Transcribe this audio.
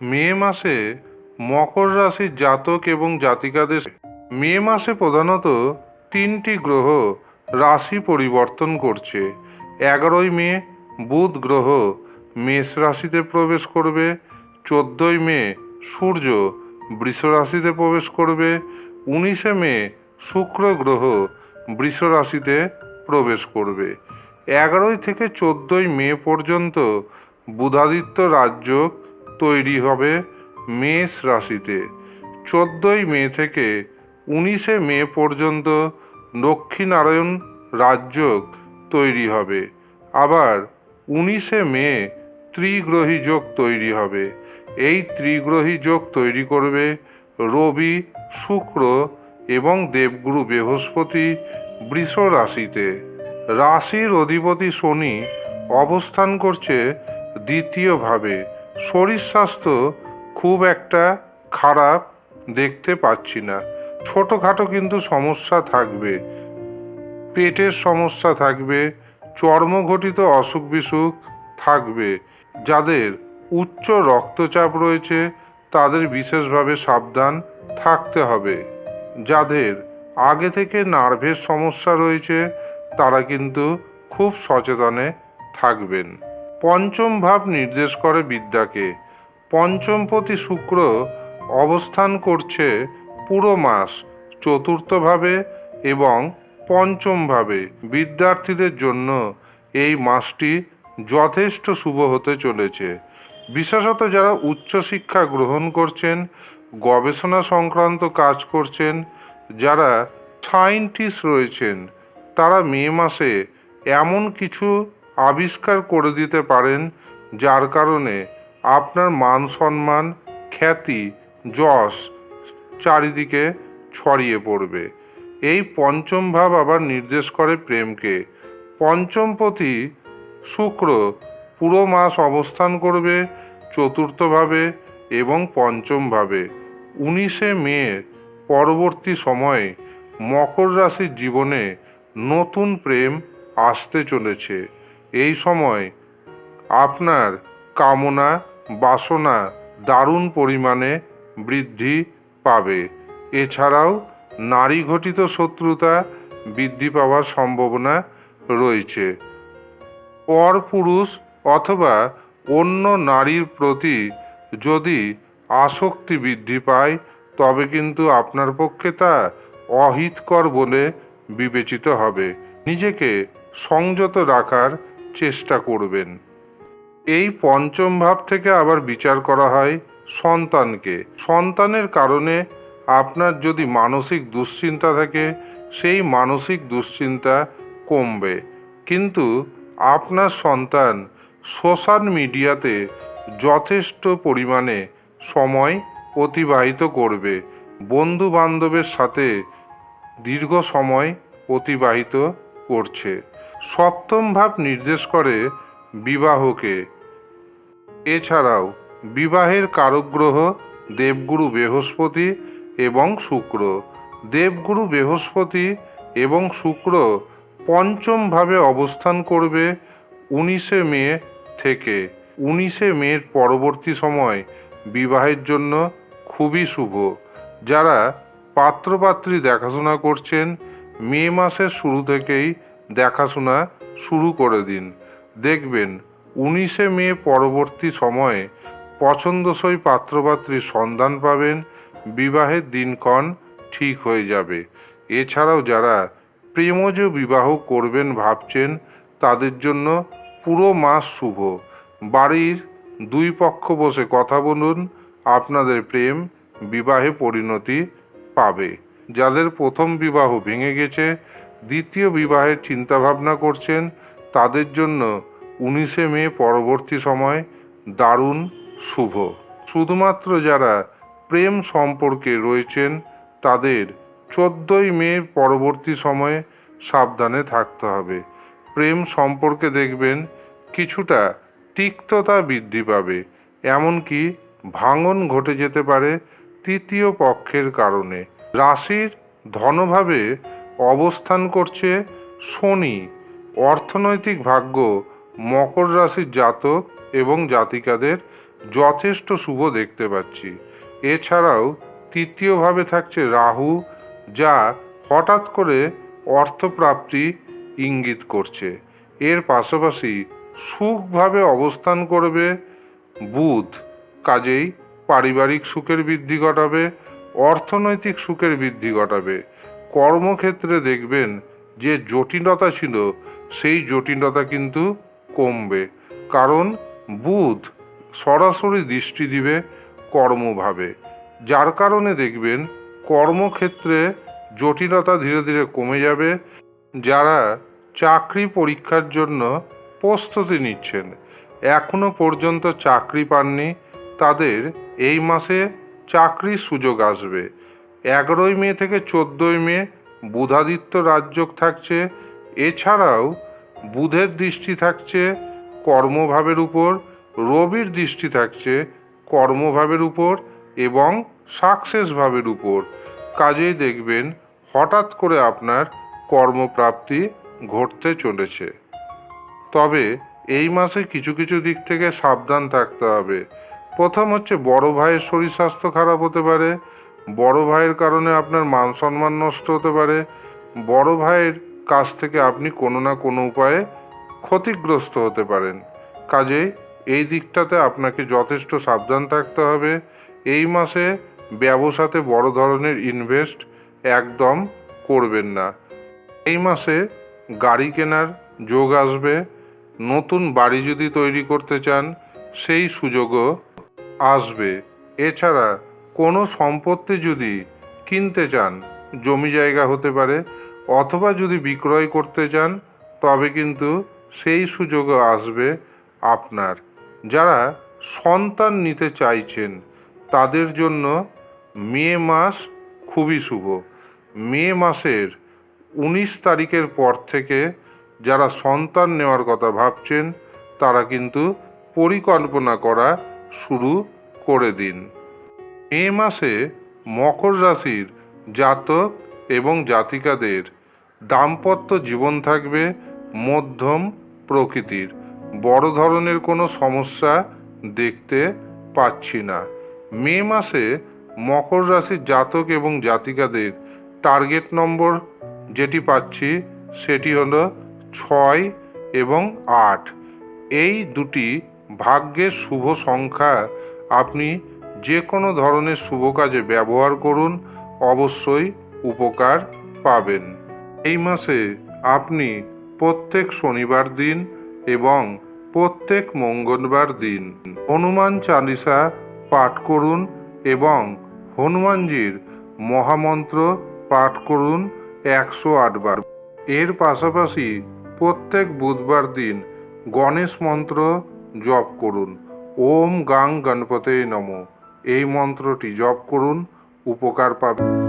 মে মাসে মকর রাশির জাতক এবং জাতিকাদের। মে মাসে প্রধানত তিনটি গ্রহ রাশি পরিবর্তন করছে। এগারোই মে বুধ গ্রহ মেষ রাশিতে প্রবেশ করবে। চোদ্দোই মে সূর্য বৃষ রাশিতে প্রবেশ করবে। উনিশে মে শুক্র গ্রহ বৃষ রাশিতে প্রবেশ করবে। এগারোই থেকে চোদ্দই মে পর্যন্ত বুধাদিত্য রাজ্য তৈরি হবে মেষ রাশিতে। চোদ্দোই মে থেকে উনিশে মে পর্যন্ত লক্ষ্মীনারায়ণ রাজযোগ তৈরি হবে। আবার উনিশে মে ত্রিগ্রহী যোগ তৈরি হবে। এই ত্রিগ্রহী যোগ তৈরি করবে রবি, শুক্র এবং দেবগুরু বৃহস্পতি বৃষ রাশিতে। রাশির অধিপতি শনি অবস্থান করছে দ্বিতীয়ভাবে। শরীর স্বাস্থ্য খুব একটা খারাপ দেখতে পাচ্ছি না। ছোটোখাটো কিন্তু সমস্যা থাকবে। পেটের সমস্যা থাকবে, চর্মঘটিত অসুখ বিসুখ থাকবে। যাদের উচ্চ রক্তচাপ রয়েছে, তাদের বিশেষভাবে সাবধান থাকতে হবে। যাদের আগে থেকে নার্ভের সমস্যা রয়েছে, তারা কিন্তু খুব সচেতনে থাকবেন। পঞ্চম ভাব নির্দেশ করে বিদ্যাকে। পঞ্চমপতি শুক্র অবস্থান করছে পুরো মাস চতুর্থভাবে এবং পঞ্চমভাবে বিদ্যার্থীদের জন্য এই মাসটি যথেষ্ট শুভ হতে চলেছে। বিশেষত যারা উচ্চশিক্ষা গ্রহণ করছেন, গবেষণা সংক্রান্ত কাজ করছেন, যারা সায়েন্টিস্ট রয়েছেন, তারা মে মাসে এমন কিছু আবিষ্কার করে দিতে পারেন, যার কারণে আপনার মান সম্মান, খ্যাতি, যশ চারিদিকে ছড়িয়ে পড়বে। এই পঞ্চম ভাব আবার নির্দেশ করে প্রেমকে। পঞ্চমপতি শুক্র পুরো মাস অবস্থান করবে চতুর্থভাবে এবং পঞ্চমভাবে উনিশে মে পরবর্তী সময়ে মকর রাশির জীবনে নতুন প্রেম আসতে চলেছে। এই সময় আপনার কামনা, বাসনা দারুণ পরিমাণে বৃদ্ধি পাবে। এছাড়াও নারী ঘটিত শত্রুতা বৃদ্ধি পাওয়ার সম্ভাবনা রয়েছে। পরপুরুষ অথবা অন্য নারীর প্রতি যদি আসক্তি বৃদ্ধি পায়, তবে কিন্তু আপনার পক্ষে তা অহিতকর বলে বিবেচিত হবে। নিজেকে সংযত রাখার চেষ্টা করবেন। এই পঞ্চম ভাব থেকে আবার বিচার করা হয় সন্তানকে। সন্তানের কারণে আপনার যদি মানসিক দুশ্চিন্তা থাকে, সেই মানসিক দুশ্চিন্তা কমবে। কিন্তু আপনার সন্তান সোশ্যাল মিডিয়াতে যথেষ্ট পরিমাণে সময় অতিবাহিত করবে। বন্ধু বান্ধবের সাথে দীর্ঘ সময় অতিবাহিত করছে। সপ্তম ভাব নির্দেশ করে বিবাহকে। এছাড়াও বিবাহের কারকগ্রহ দেবগুরু বৃহস্পতি এবং শুক্র। দেবগুরু বৃহস্পতি এবং শুক্র পঞ্চমভাবে অবস্থান করবে উনিশে মে থেকে। উনিশে মের পরবর্তী সময় বিবাহের জন্য খুবই শুভ। যারা পাত্রপাত্রী দেখাশোনা করছেন মে মাসের শুরু থেকেই দেখাশোনা শুরু করে দিন। দেখবেন, উনিশে মে পরবর্তী সময়ে পছন্দসই পাত্রপাত্রীর সন্ধান পাবেন, বিবাহের দিনক্ষণ ঠিক হয়ে যাবে। এছাড়াও যারা প্রেমজ বিবাহ করবেন ভাবছেন, তাদের জন্য পুরো মাস শুভ। বাড়ির দুই পক্ষ বসে কথা বলুন, আপনাদের প্রেম বিবাহে পরিণতি পাবে। যাদের প্রথম বিবাহ ভেঙে গেছে দ্বিতীয় বিবাহের চিন্তাভাবনা করছেন। তাদের জন্য উনিশে মে পরবর্তী সময়। দারুণ শুভ। শুধুমাত্র যারা প্রেম সম্পর্কে রয়েছেন, তাদের চোদ্দোই মে পরবর্তী সময়ে সাবধানে থাকতে হবে। প্রেম সম্পর্কে দেখবেন, কিছুটা তিক্ততা বৃদ্ধি পাবে। এমনকি ভাঙন ঘটে যেতে পারে তৃতীয় পক্ষের কারণে। রাশির ধনভাবে অবস্থান করছে শনি, অর্থনৈতিক ভাগ্য, মকর রাশির জাতক এবং জাতিকাদের যথেষ্ট শুভ দেখতে পাচ্ছি। এছাড়াও তৃতীয়ভাবে থাকছে রাহু, যা হঠাৎ করে অর্থপ্রাপ্তি ইঙ্গিত করছে। এর পাশাপাশি সুখভাবে অবস্থান করবে বুধ, কাজেই পারিবারিক সুখের বৃদ্ধি ঘটাবে, অর্থনৈতিক সুখের বৃদ্ধি ঘটাবে। কর্মক্ষেত্রে দেখবেন যে জটিলতা ছিল, সেই জটিলতা কিন্তু কমবে। কারণ বুধ সরাসরি দৃষ্টি দিবে কর্মভাবে যার কারণে দেখবেন কর্মক্ষেত্রে জটিলতা ধীরে ধীরে কমে যাবে। যারা চাকরি পরীক্ষার জন্য প্রস্তুতি নিচ্ছেন, এখনও পর্যন্ত চাকরি পাননি, তাদের এই মাসে চাকরির সুযোগ আসবে। এগারোই মে থেকে চোদ্দোই মে বুধাদিত্য রাজযোগ থাকছে। এছাড়াও বুধের দৃষ্টি থাকছে কর্মভাবের উপর, রবির দৃষ্টি থাকছে কর্মভাবের উপর এবং সাকসেস ভাবের উপর। কাজেই দেখবেন হঠাৎ করে আপনার কর্মপ্রাপ্তি ঘটতে চলেছে। তবে এই মাসে কিছু কিছু দিক থেকে সাবধান থাকতে হবে। প্রথম হচ্ছে বড় ভাইয়ের শরীর স্বাস্থ্য খারাপ হতে পারে বড় ভাইয়ের কারণে আপনার মান সম্মান নষ্ট হতে পারে। বড় ভাইয়ের কাছ থেকে আপনি কোনো না কোনো উপায়ে ক্ষতিগ্রস্ত হতে পারেন। কাজেই এই দিকটাতে আপনাকে যথেষ্ট সাবধান থাকতে হবে। এই মাসে ব্যবসাতে বড় ধরনের ইনভেস্ট একদম করবেন না। এই মাসে গাড়ি কেনার যোগ আসবে। নতুন বাড়ি যদি তৈরি করতে চান, সেই সুযোগও আসবে। এছাড়া কোনো সম্পত্তি যদি কিনতে চান, জমি জায়গা হতে পারে, অথবা যদি বিক্রয় করতে চান, তবে কিন্তু সেই সুযোগও আসবে আপনার। যারা সন্তান নিতে চাইছেন, তাদের জন্য মে মাস খুবই শুভ। মে মাসের উনিশ তারিখের পর থেকে যারা সন্তান নেওয়ার কথা ভাবছেন, তারা কিন্তু পরিকল্পনা করা শুরু করে দিন। মে মাসে মকর রাশির জাতক এবং জাতিকাদের দাম্পত্য জীবন থাকবে মধ্যম প্রকৃতির। বড় ধরনের কোনো সমস্যা দেখতে পাচ্ছি না। মে মাসে মকর রাশির জাতক এবং জাতিকাদের টার্গেট নম্বর যেটি পাচ্ছি সেটি হলো ছয় এবং আট। এই দুটি ভাগ্যের শুভ সংখ্যা আপনি যে কোনো ধরনের শুভ কাজে ব্যবহার করুন, অবশ্যই উপকার পাবেন। এই মাসে আপনি প্রত্যেক শনিবার দিন এবং প্রত্যেক মঙ্গলবার দিন হনুমান চালিসা পাঠ করুন এবং হনুমানজির মহামন্ত্র পাঠ করুন একশো আটবার এর পাশাপাশি প্রত্যেক বুধবার দিন গণেশ মন্ত্র জপ করুন। ওম গাং গণপতে নম। এই মন্ত্রটি জপ করুন উপকার পাবেন